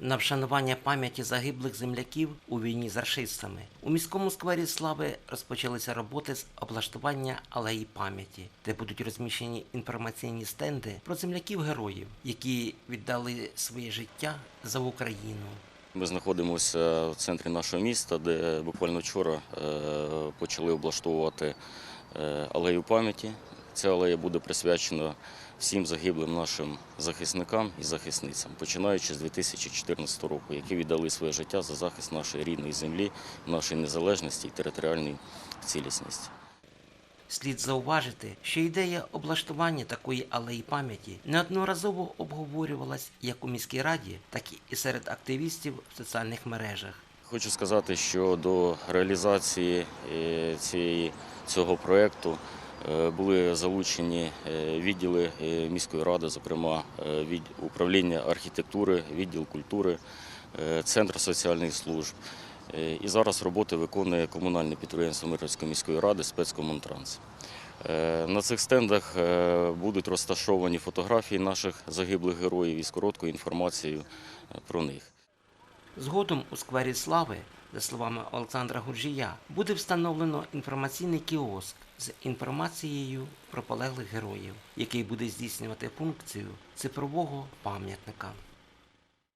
на вшанування пам'яті загиблих земляків у війні з рашистами. У міському сквері слави розпочалися роботи з облаштування алеї пам'яті, де будуть розміщені інформаційні стенди про земляків героїв, які віддали своє життя за Україну. Ми знаходимося в центрі нашого міста, де буквально вчора е, почали облаштовувати е, алею пам'яті. Ця алея буде присвячена всім загиблим нашим захисникам і захисницям, починаючи з 2014 року, які віддали своє життя за захист нашої рідної землі, нашої незалежності і територіальної цілісності. Слід зауважити, що ідея облаштування такої алеї пам'яті неодноразово обговорювалась як у міській раді, так і серед активістів в соціальних мережах. Хочу сказати, що до реалізації е, цієї, цього проєкту були залучені е, відділи е, міської ради, зокрема е, від управління архітектури, відділ культури, е, центр соціальних служб. Е, І зараз роботи виконує комунальне підприємство Мирівської міської ради спецкомунтранс. Е, На цих стендах е, будуть розташовані фотографії наших загиблих героїв із короткою інформацією е, про них. Згодом у сквері Слави, за словами Олександра Гуржія, буде встановлено інформаційний кіоск з інформацією про полеглих героїв, який буде здійснювати функцію цифрового пам'ятника.